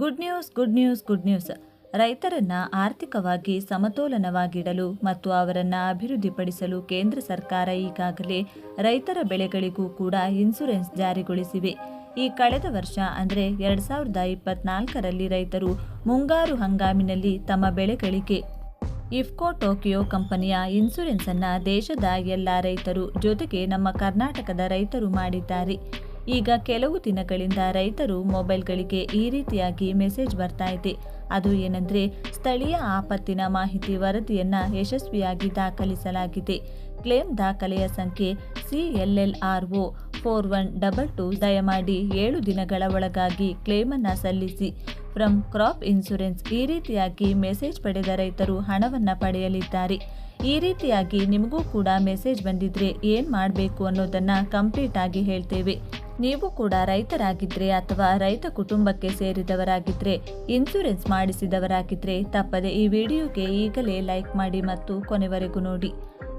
Good news good news good news ರೈತರನ್ನ ಆರ್ಥಿಕವಾಗಿ ಸಮತೋಲನವಾಗಿಡಲು ಮತ್ತು ಅವರನ್ನ ಅಭಿವೃದ್ಧಿಪಡಿಸಲು ಕೇಂದ್ರ ಸರ್ಕಾರ ಈಗಾಗಲೇ ರೈತರ ಬೆಳೆಗಳಿಗೂ ಕೂಡ ಇನ್ಸೂರೆನ್ಸ್ ಜಾರಿಗೊಳಿಸಿವೆ. ಈ ಕಳೆದ ವರ್ಷ ಅಂದರೆ ಎರಡು ಸಾವಿರದ ಇಪ್ಪತ್ನಾಲ್ಕರಲ್ಲಿ ರೈತರು ಮುಂಗಾರು ಹಂಗಾಮಿನಲ್ಲಿ ತಮ್ಮ ಬೆಳೆಗಳಿಗೆ ಇಫ್ಕೋ ಟೋಕಿಯೋ ಕಂಪನಿಯ ಇನ್ಸೂರೆನ್ಸ್ ಅನ್ನ ದೇಶದ ಎಲ್ಲ ರೈತರು ಜೊತೆಗೆ ನಮ್ಮ ಕರ್ನಾಟಕದ ರೈತರು ಮಾಡಿದ್ದಾರೆ. ಈಗ ಕೆಲವು ದಿನಗಳಿಂದ ರೈತರು ಮೊಬೈಲ್ಗಳಿಗೆ ಈ ರೀತಿಯಾಗಿ ಮೆಸೇಜ್ ಬರ್ತಾ ಇದೆ. ಅದು ಏನಂದ್ರೆ, ಸ್ಥಳೀಯ ಆಪತ್ತಿನ ಮಾಹಿತಿ ವರದಿಯನ್ನು ಯಶಸ್ವಿಯಾಗಿ ದಾಖಲಿಸಲಾಗಿದೆ. ಕ್ಲೇಮ್ ದಾಖಲೆಯ ಸಂಖ್ಯೆ CLL R O four one double two ದಯಮಾಡಿ ಏಳು ದಿನಗಳ ಒಳಗಾಗಿ ಕ್ಲೇಮನ್ನು ಸಲ್ಲಿಸಿ. ಫ್ರಮ್ ಕ್ರಾಪ್ ಇನ್ಶೂರೆನ್ಸ್ ಈ ರೀತಿಯಾಗಿ ಮೆಸೇಜ್ ಪಡೆದ ರೈತರು ಹಣವನ್ನು ಪಡೆಯಲಿದ್ದಾರೆ. ಈ ರೀತಿಯಾಗಿ ನಿಮಗೂ ಕೂಡ ಮೆಸೇಜ್ ಬಂದಿದ್ರೆ ಏನು ಮಾಡಬೇಕು ಅನ್ನೋದನ್ನು ಕಂಪ್ಲೀಟ್ ಆಗಿ ಹೇಳ್ತೇವೆ. ನೀವು ಕೂಡ ರೈತರಾಗಿದ್ರೆ ಅಥವಾ ರೈತ ಕುಟುಂಬಕ್ಕೆ ಸೇರಿದವರಾಗಿದ್ರೆ ಇನ್ಸೂರೆನ್ಸ್ ಮಾಡಿಸಿದವರಾಗಿದ್ರೆ ತಪ್ಪದೆ ಈ ವಿಡಿಯೋಗೆ ಈಗಲೇ ಲೈಕ್ ಮಾಡಿ ಮತ್ತು ಕೊನೆವರೆಗೂ ನೋಡಿ.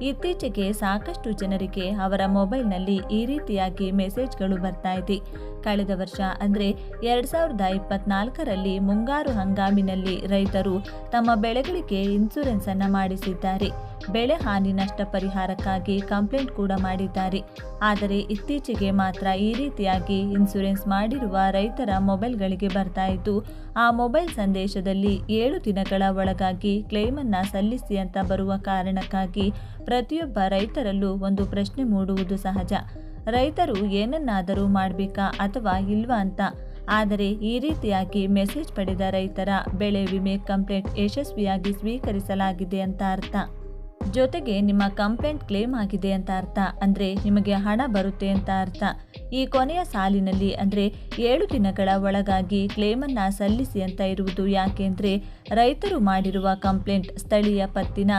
ಇತ್ತೀಚೆಗೆ ಸಾಕಷ್ಟು ಜನರಿಗೆ ಅವರ ಮೊಬೈಲ್ನಲ್ಲಿ ಈ ರೀತಿಯಾಗಿ ಮೆಸೇಜ್ಗಳು ಬರ್ತಾ ಇದೆ. ಕಳೆದ ವರ್ಷ ಅಂದರೆ ಎರಡು ಸಾವಿರದ ಇಪ್ಪತ್ನಾಲ್ಕರಲ್ಲಿ ಮುಂಗಾರು ಹಂಗಾಮಿನಲ್ಲಿ ರೈತರು ತಮ್ಮ ಬೆಳೆಗಳಿಗೆ ಇನ್ಸೂರೆನ್ಸನ್ನು ಮಾಡಿಸಿದ್ದಾರೆ. ಬೆಳೆ ಹಾನಿ ನಷ್ಟ ಪರಿಹಾರಕ್ಕಾಗಿ ಕಂಪ್ಲೇಂಟ್ ಕೂಡ ಮಾಡಿದ್ದಾರೆ. ಆದರೆ ಇತ್ತೀಚೆಗೆ ಮಾತ್ರ ಈ ರೀತಿಯಾಗಿ ಇನ್ಸೂರೆನ್ಸ್ ಮಾಡಿರುವ ರೈತರ ಮೊಬೈಲ್ಗಳಿಗೆ ಬರ್ತಾ ಇದ್ದು, ಆ ಮೊಬೈಲ್ ಸಂದೇಶದಲ್ಲಿ ಏಳು ದಿನಗಳ ಒಳಗಾಗಿ ಕ್ಲೇಮನ್ನು ಸಲ್ಲಿಸಿ ಅಂತ ಬರುವ ಕಾರಣಕ್ಕಾಗಿ ಪ್ರತಿಯೊಬ್ಬ ರೈತರಲ್ಲೂ ಒಂದು ಪ್ರಶ್ನೆ ಮೂಡುವುದು ಸಹಜ. ರೈತರು ಏನನ್ನಾದರೂ ಮಾಡಬೇಕಾ ಅಥವಾ ಇಲ್ವಾ ಅಂತ. ಆದರೆ ಈ ರೀತಿಯಾಗಿ ಮೆಸೇಜ್ ಪಡೆದ ರೈತರ ಬೆಳೆ ವಿಮೆ ಕಂಪ್ಲೇಂಟ್ ಯಶಸ್ವಿಯಾಗಿ ಸ್ವೀಕರಿಸಲಾಗಿದೆ ಅಂತ ಅರ್ಥ. ಜೊತೆಗೆ ನಿಮ್ಮ ಕಂಪ್ಲೇಂಟ್ ಕ್ಲೇಮ್ ಆಗಿದೆ ಅಂತ ಅರ್ಥ. ಅಂದರೆ ನಿಮಗೆ ಹಣ ಬರುತ್ತೆ ಅಂತ ಅರ್ಥ. ಈ ಕೊನೆಯ ಸಾಲಿನಲ್ಲಿ ಅಂದರೆ ಏಳು ದಿನಗಳ ಒಳಗಾಗಿ ಕ್ಲೇಮನ್ನು ಸಲ್ಲಿಸಿ ಅಂತ ಇರುವುದು ಯಾಕೆಂದರೆ ರೈತರು ಮಾಡಿರುವ ಕಂಪ್ಲೇಂಟ್ ಸ್ಥಳೀಯ ಪತ್ತಿನ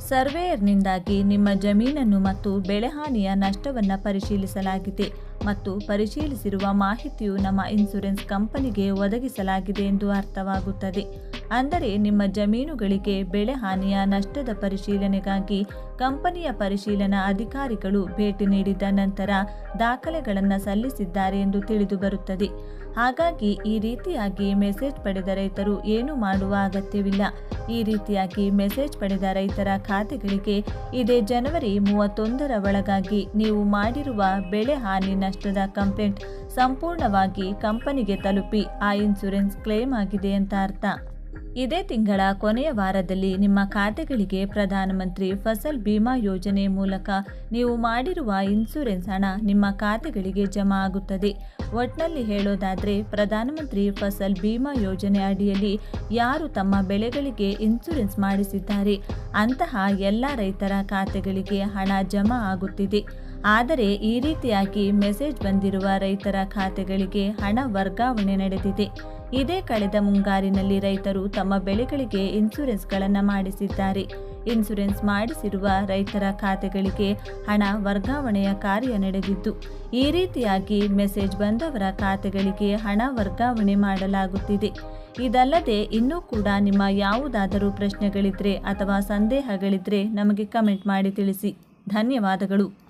ಸರ್ವೇಯರ್ನಿಂದಾಗಿ ನಿಮ್ಮ ಜಮೀನನ್ನು ಮತ್ತು ಬೆಳೆಹಾನಿಯ ನಷ್ಟವನ್ನು ಪರಿಶೀಲಿಸಲಾಗಿದೆ ಮತ್ತು ಪರಿಶೀಲಿಸಿರುವ ಮಾಹಿತಿಯು ನಮ್ಮ ಇನ್ಸೂರೆನ್ಸ್ ಕಂಪನಿಗೆ ಒದಗಿಸಲಾಗಿದೆ ಎಂದು ಅರ್ಥವಾಗುತ್ತದೆ. ಅಂದರೆ ನಿಮ್ಮ ಜಮೀನುಗಳಿಗೆ ಬೆಳೆ ಹಾನಿಯ ನಷ್ಟದ ಪರಿಶೀಲನೆಗಾಗಿ ಕಂಪನಿಯ ಪರಿಶೀಲನಾ ಅಧಿಕಾರಿಗಳು ಭೇಟಿ ನೀಡಿದ ನಂತರ ದಾಖಲೆಗಳನ್ನು ಸಲ್ಲಿಸಿದ್ದಾರೆ ಎಂದು ತಿಳಿದು ಬರುತ್ತದೆ ಹಾಗಾಗಿ ಈ ರೀತಿಯಾಗಿ ಮೆಸೇಜ್ ಪಡೆದ ರೈತರು ಏನು ಮಾಡುವ ಅಗತ್ಯವಿಲ್ಲ. ಈ ರೀತಿಯಾಗಿ ಮೆಸೇಜ್ ಪಡೆದ ರೈತರ ಖಾತೆಗಳಿಗೆ ಇದೇ ಜನವರಿ ಮೂವತ್ತೊಂದರ ಒಳಗಾಗಿ ನೀವು ಮಾಡಿರುವ ಬೆಳೆ ಹಾನಿ ನಷ್ಟದ ಕಂಪ್ಲೇಂಟ್ ಸಂಪೂರ್ಣವಾಗಿ ಕಂಪನಿಗೆ ತಲುಪಿ, ಆ ಇನ್ಸೂರೆನ್ಸ್ ಕ್ಲೇಮ್ ಆಗಿದೆ ಅಂತ ಅರ್ಥ. ಇದೇ ತಿಂಗಳ ಕೊನೆಯ ವಾರದಲ್ಲಿ ನಿಮ್ಮ ಖಾತೆಗಳಿಗೆ ಪ್ರಧಾನಮಂತ್ರಿ ಫಸಲ್ ಬಿಮಾ ಯೋಜನೆ ಮೂಲಕ ನೀವು ಮಾಡಿರುವ ಇನ್ಸೂರೆನ್ಸ್ ಹಣ ನಿಮ್ಮ ಖಾತೆಗಳಿಗೆ ಜಮಾ ಆಗುತ್ತದೆ. ಒಟ್ನಲ್ಲಿ ಹೇಳೋದಾದರೆ, ಪ್ರಧಾನಮಂತ್ರಿ ಫಸಲ್ ಬಿಮಾ ಯೋಜನೆ ಅಡಿಯಲ್ಲಿ ಯಾರು ತಮ್ಮ ಬೆಳೆಗಳಿಗೆ ಇನ್ಸೂರೆನ್ಸ್ ಮಾಡಿಸಿದ್ದಾರೆ, ಅಂತಹ ಎಲ್ಲ ರೈತರ ಖಾತೆಗಳಿಗೆ ಹಣ ಜಮಾ ಆಗುತ್ತಿದೆ. ಆದರೆ, ಈ ರೀತಿಯಾಗಿ ಮೆಸೇಜ್ ಬಂದಿರುವ ರೈತರ ಖಾತೆಗಳಿಗೆ ಹಣ ವರ್ಗಾವಣೆ ನಡೆದಿದೆ. ಇದೇ ಕಳೆದ ಮುಂಗಾರಿನಲ್ಲಿ ರೈತರು ತಮ್ಮ ಬೆಳೆಗಳಿಗೆ ಇನ್ಸೂರೆನ್ಸ್ಗಳನ್ನು ಮಾಡಿಸಿದ್ದಾರೆ. ಇನ್ಸೂರೆನ್ಸ್ ಮಾಡಿಸಿರುವ ರೈತರ ಖಾತೆಗಳಿಗೆ ಹಣ ವರ್ಗಾವಣೆಯ ಕಾರ್ಯ ನಡೆದಿದ್ದು, ಈ ರೀತಿಯಾಗಿ ಮೆಸೇಜ್ ಬಂದವರ ಖಾತೆಗಳಿಗೆ ಹಣ ವರ್ಗಾವಣೆ ಮಾಡಲಾಗುತ್ತಿದೆ. ಇದಲ್ಲದೆ ಇನ್ನೂ ಕೂಡ ನಿಮ್ಮ ಯಾವುದಾದರೂ ಪ್ರಶ್ನೆಗಳಿದ್ರೆ ಅಥವಾ ಸಂದೇಹಗಳಿದ್ರೆ ನಮಗೆ ಕಮೆಂಟ್ ಮಾಡಿ ತಿಳಿಸಿ. ಧನ್ಯವಾದಗಳು.